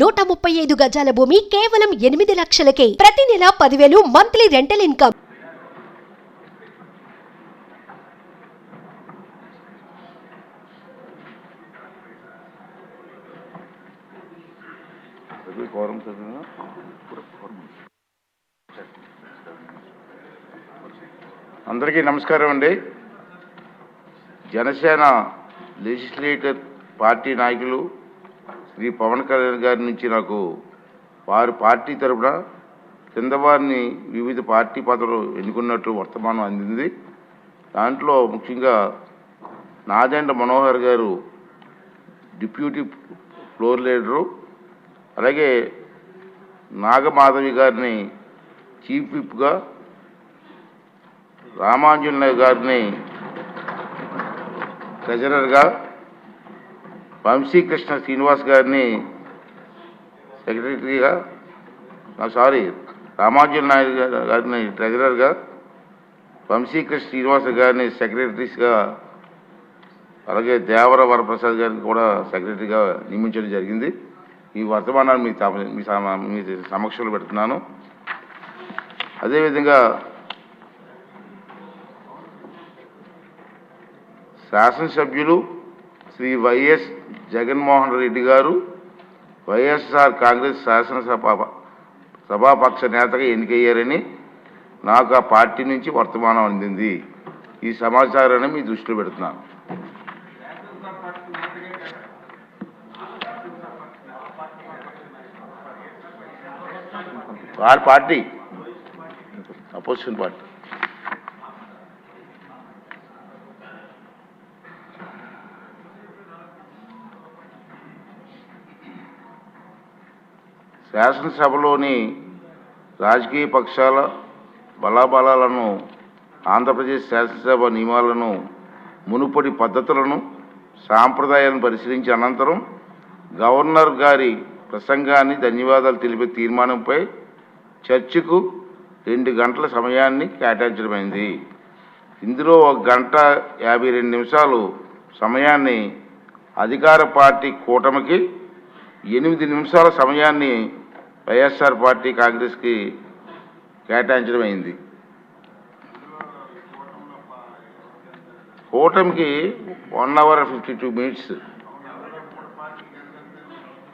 నూట ముప్పై ఐదు గజాల భూమి కేవలం ఎనిమిది లక్షలకే. ప్రతి నెల పదివేలు మంత్లీ రెంటల్ ఇన్కమ్. అందరికీ నమస్కారం అండి. జనసేన లెజిస్లేటర్ పార్టీ నాయకులు శ్రీ పవన్ కళ్యాణ్ గారి నుంచి నాకు వారి పార్టీ తరపున కింద వారిని వివిధ పార్టీ పదవులు ఎన్నుకున్నట్టు వర్తమానం అందింది. దాంట్లో ముఖ్యంగా నాదెండ మనోహర్ గారు డిప్యూటీ ఫ్లోర్ లీడరు అలాగే నాగమాధవి గారిని చీఫ్ విప్గా రామాంజనేయ గారిని ట్రెజరర్గా వంశీకృష్ణ శ్రీనివాస్ గారిని సెక్రటరీగా సారీ రామాంజన్ నాయుడు గారిని ట్రెజరర్గా వంశీకృష్ణ శ్రీనివాస్ గారిని సెక్రటరీస్గా అలాగే దేవర వరప్రసాద్ గారిని కూడా సెక్రటరీగా నియమించడం జరిగింది. ఈ వర్తమానాన్ని మీ మీ సమ- మీ సమక్షంలో పెడుతున్నాను. అదేవిధంగా శాసనసభ్యులు శ్రీ వైఎస్ జగన్మోహన్ రెడ్డి గారు వైఎస్ఆర్ కాంగ్రెస్ శాసనసభ సభాపక్ష నేతగా ఎన్నికయ్యారని నాకు ఆ పార్టీ నుంచి వర్తమానం అందింది. ఈ సమాచారాన్ని మీ దృష్టిలో పెడుతున్నాను. వారి పార్టీ అపోజిషన్ పార్టీ. శాసనసభలోని రాజకీయ పక్షాల బలాబలాలను ఆంధ్రప్రదేశ్ శాసనసభ నియమాలను మునుపటి పద్ధతులను సాంప్రదాయాలను పరిశీలించిన అనంతరం గవర్నర్ గారి ప్రసంగాన్ని ధన్యవాదాలు తెలిపే తీర్మానంపై చర్చకు రెండు గంటల సమయాన్ని కేటాయించడమైంది. ఇందులో ఒక గంట యాభై రెండు నిమిషాలు సమయాన్ని అధికార పార్టీ కూటమికి ఎనిమిది నిమిషాల సమయాన్ని వైఎస్ఆర్ పార్టీ కాంగ్రెస్కి కేటాయించడం అయింది కూటమికి one hour fifty two minutes.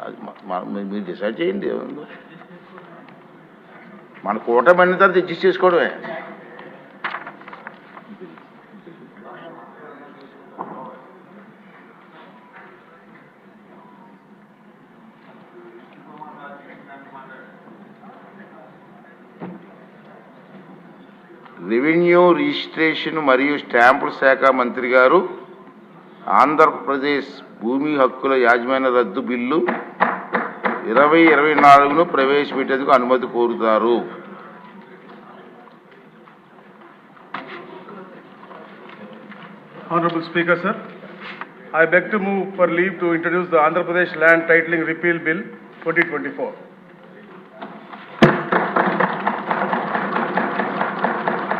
అది మీ- మీరు డిసైడ్ చేయండి. మన కూటమి అన్న తర్వాత అడ్జస్ట్ చేసుకోవడమే. రెవెన్యూ రిజిస్ట్రేషన్ మరియు స్టాంపుల శాఖ మంత్రి గారు ఆంధ్రప్రదేశ్ భూమి హక్కుల యాజమాన్య రద్దు బిల్లు ఇరవై ఇరవై నాలుగును ప్రవేశపెట్టేందుకు అనుమతి కోరుతారు Honorable Speaker, sir, I beg to move for leave to introduce the Andhra Pradesh Land Titling Repeal Bill 2024.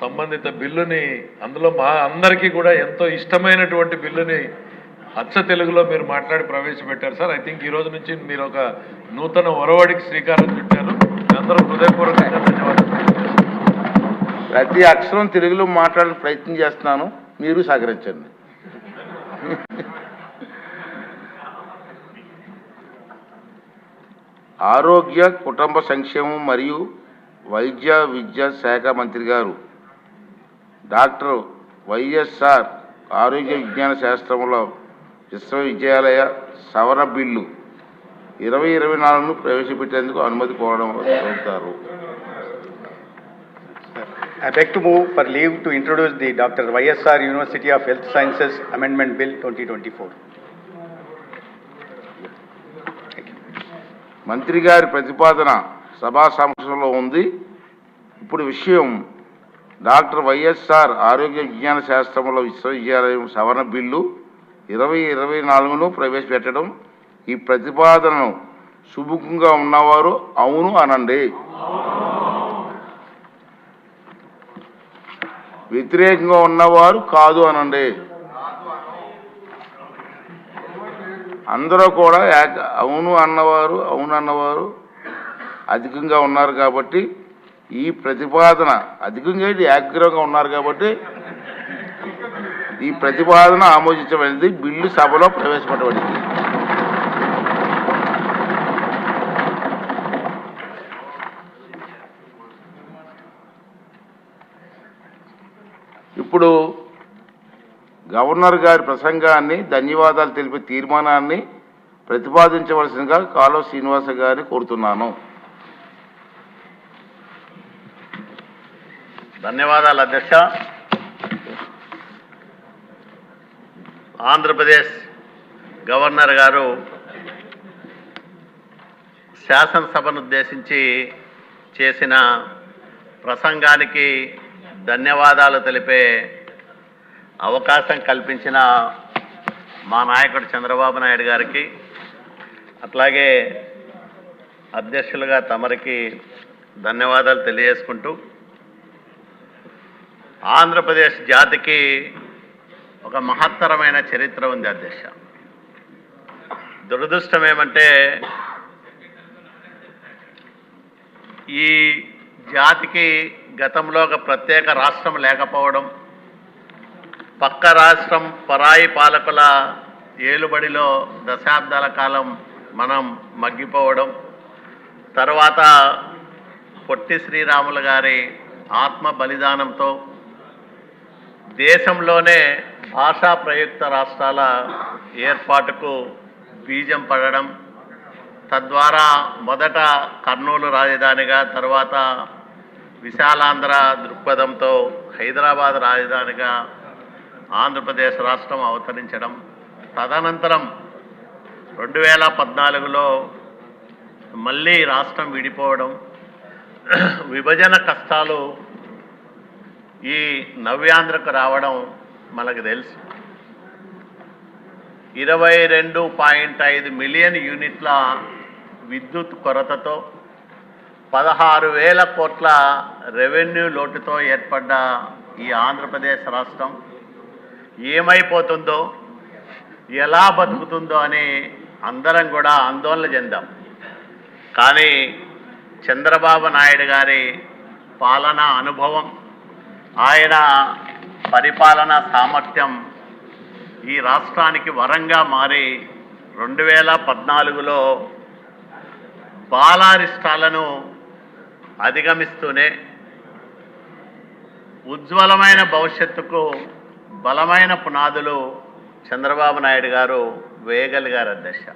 సంబంధిత బిల్లుని అందులో మా అందరికీ కూడా ఎంతో ఇష్టమైనటువంటి బిల్లుని అచ్చ తెలుగులో మీరు మాట్లాడి ప్రవేశపెట్టారు సార్. ఐ థింక్ ఈ రోజు నుంచి మీరు ఒక నూతన ఒరవడికి శ్రీకారం చుట్టారు. అందరూ హృదయపూర్వకంగా ధన్యవాదాలు ప్రతి అక్షరం తెలుగులో మాట్లాడే ప్రయత్నం చేస్తున్నాను. మీరు సహకరించండి. ఆరోగ్య కుటుంబ సంక్షేమం మరియు వైద్య విద్యా శాఖ మంత్రి గారు డాక్టర్ వైఎస్ఆర్ ఆరోగ్య విజ్ఞాన శాస్త్రంలో విశ్వవిద్యాలయ సవరణ బిల్లు ఇరవై ఇరవై నాలుగును ప్రవేశపెట్టేందుకు అనుమతి కోరడం కోరుతారు I beg to move for leave to introduce the Dr. YSR University of Health Sciences Amendment Bill 2024. మంత్రి గారి ప్రతిపాదన సభా సమక్షంలో ఉంది ఇప్పుడు విషయం డాక్టర్ వైఎస్ఆర్ ఆరోగ్య విజ్ఞాన శాస్త్రంలో విశ్వవిద్యాలయం సవరణ బిల్లు ఇరవై ఇరవై నాలుగును ప్రవేశపెట్టడం ఈ ప్రతిపాదనను సుముఖంగా ఉన్నవారు అవును అనండి. వ్యతిరేకంగా ఉన్నవారు కాదు అనండి. అందరూ కూడా అవును అన్నవారు అవును అన్నవారు అధికంగా ఉన్నారు కాబట్టి ఈ ప్రతిపాదన అధికంగా ఏంటి ఉన్నారు కాబట్టి ఈ ప్రతిపాదన ఆమోదించబడింది బిల్లు సభలో ప్రవేశపెట్టబడింది. ఇప్పుడు గవర్నర్ గారి ప్రసంగాన్ని ధన్యవాదాలు తెలిపే తీర్మానాన్ని ప్రతిపాదించవలసిందిగా కాలువ శ్రీనివాస గారిని కోరుతున్నాను. ధన్యవాదాలు అధ్యక్ష. ఆంధ్రప్రదేశ్ గవర్నర్ గారు శాసనసభను ఉద్దేశించి చేసిన ప్రసంగానికి ధన్యవాదాలు తెలిపే అవకాశం కల్పించిన మా నాయకుడు చంద్రబాబు నాయుడు గారికి అట్లాగే అధ్యక్షులుగా తమరికి ధన్యవాదాలు తెలియజేసుకుంటూ ఆంధ్రప్రదేశ్ జాతికి ఒక మహత్తరమైన చరిత్ర ఉంది అధ్యక్ష దురదృష్టం ఏమంటే ఈ జాతికి గతంలో ఒక ప్రత్యేక రాష్ట్రం లేకపోవడం పక్క రాష్ట్రం పరాయి పాలకుల ఏలుబడిలో దశాబ్దాల కాలం మనం మగ్గిపోవడం తర్వాత పొట్టి శ్రీరాములు గారి ఆత్మ బలిదానంతో దేశంలోనే భాషా ప్రయుక్త రాష్ట్రాల ఏర్పాటుకు బీజం పడడం తద్వారా మొదట కర్నూలు రాజధానిగా తర్వాత విశాలాంధ్ర దృక్పథంతో హైదరాబాద్ రాజధానిగా ఆంధ్రప్రదేశ్ రాష్ట్రం అవతరించడం తదనంతరం రెండు వేల పద్నాలుగులో మళ్ళీ రాష్ట్రం విడిపోవడం విభజన కష్టాలు ఈ నవ్యాంధ్రకు రావడం మనకు తెలుసు. ఇరవై రెండు పాయింట్ ఐదు మిలియన్ యూనిట్ల విద్యుత్ కొరతతో పదహారు వేల కోట్ల రెవెన్యూ లోటుతో ఏర్పడ్డ ఈ ఆంధ్రప్రదేశ్ రాష్ట్రం ఏమైపోతుందో ఎలా బతుకుతుందో అని అందరం కూడా ఆందోళన చెందాం. కానీ చంద్రబాబు నాయుడు గారి పాలన అనుభవం ఆయన పరిపాలన సామర్థ్యం ఈ రాష్ట్రానికి వరంగా మారి రెండు వేల పద్నాలుగులో బాలారిష్టాలను అధిగమిస్తూనే ఉజ్వలమైన భవిష్యత్తుకు బలమైన పునాదులు చంద్రబాబు నాయుడు గారు వేయగలిగారు అధ్యక్ష.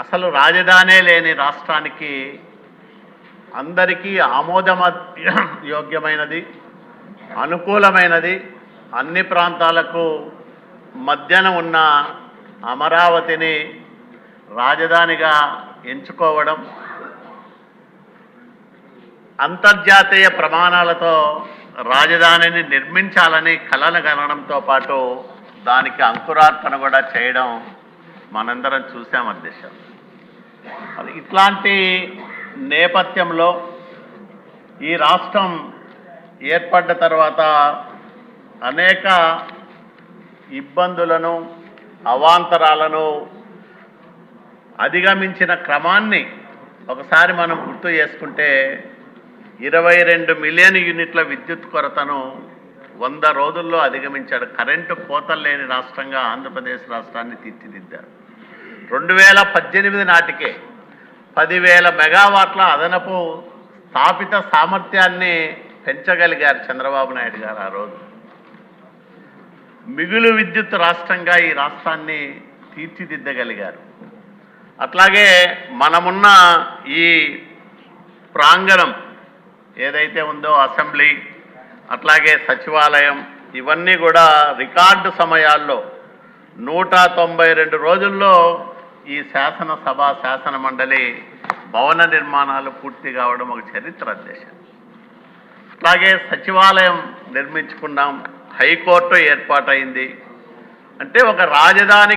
అసలు రాజధానే లేని రాష్ట్రానికి అందరికీ ఆమోదమ యోగ్యమైనది అనుకూలమైనది. అన్ని ప్రాంతాలకు మధ్యన ఉన్న అమరావతిని రాజధానిగా ఎంచుకోవడం అంతర్జాతీయ ప్రమాణాలతో రాజధానిని నిర్మించాలని కలలు కనడంతో పాటు దానికి అంకురార్పణ కూడా చేయడం మనందరం చూసాం అధ్యక్ష. ఇట్లాంటి నేపథ్యంలో ఈ రాష్ట్రం ఏర్పడ్డ తర్వాత అనేక ఇబ్బందులను అవాంతరాలను అధిగమించిన క్రమాన్ని ఒకసారి మనం గుర్తు చేసుకుంటే ఇరవై రెండు మిలియన్ యూనిట్ల విద్యుత్ కొరతను వంద రోజుల్లో అధిగమించాడు. కరెంటు కోతలు లేని రాష్ట్రంగా ఆంధ్రప్రదేశ్ రాష్ట్రాన్ని తీర్చిదిద్దారు. రెండు వేల పద్దెనిమిది నాటికే పదివేల మెగావాట్ల అదనపు స్థాపిత సామర్థ్యాన్ని పెంచగలిగారు చంద్రబాబు నాయుడు గారు ఆ రోజు. మిగులు విద్యుత్ రాష్ట్రంగా ఈ రాష్ట్రాన్ని తీర్చిదిద్దగలిగారు. అట్లాగే మనమున్న ఈ ప్రాంగణం ఏదైతే ఉందో అసెంబ్లీ అట్లాగే సచివాలయం ఇవన్నీ కూడా రికార్డు సమయాల్లో నూట తొంభై రెండు రోజుల్లో ఈ శాసనసభ శాసన మండలి భవన నిర్మాణాలు పూర్తి కావడం ఒక చరిత్ర దేశం అలాగే సచివాలయం నిర్మించుకున్నాం. హైకోర్టు ఏర్పాటైంది. అంటే ఒక రాజధాని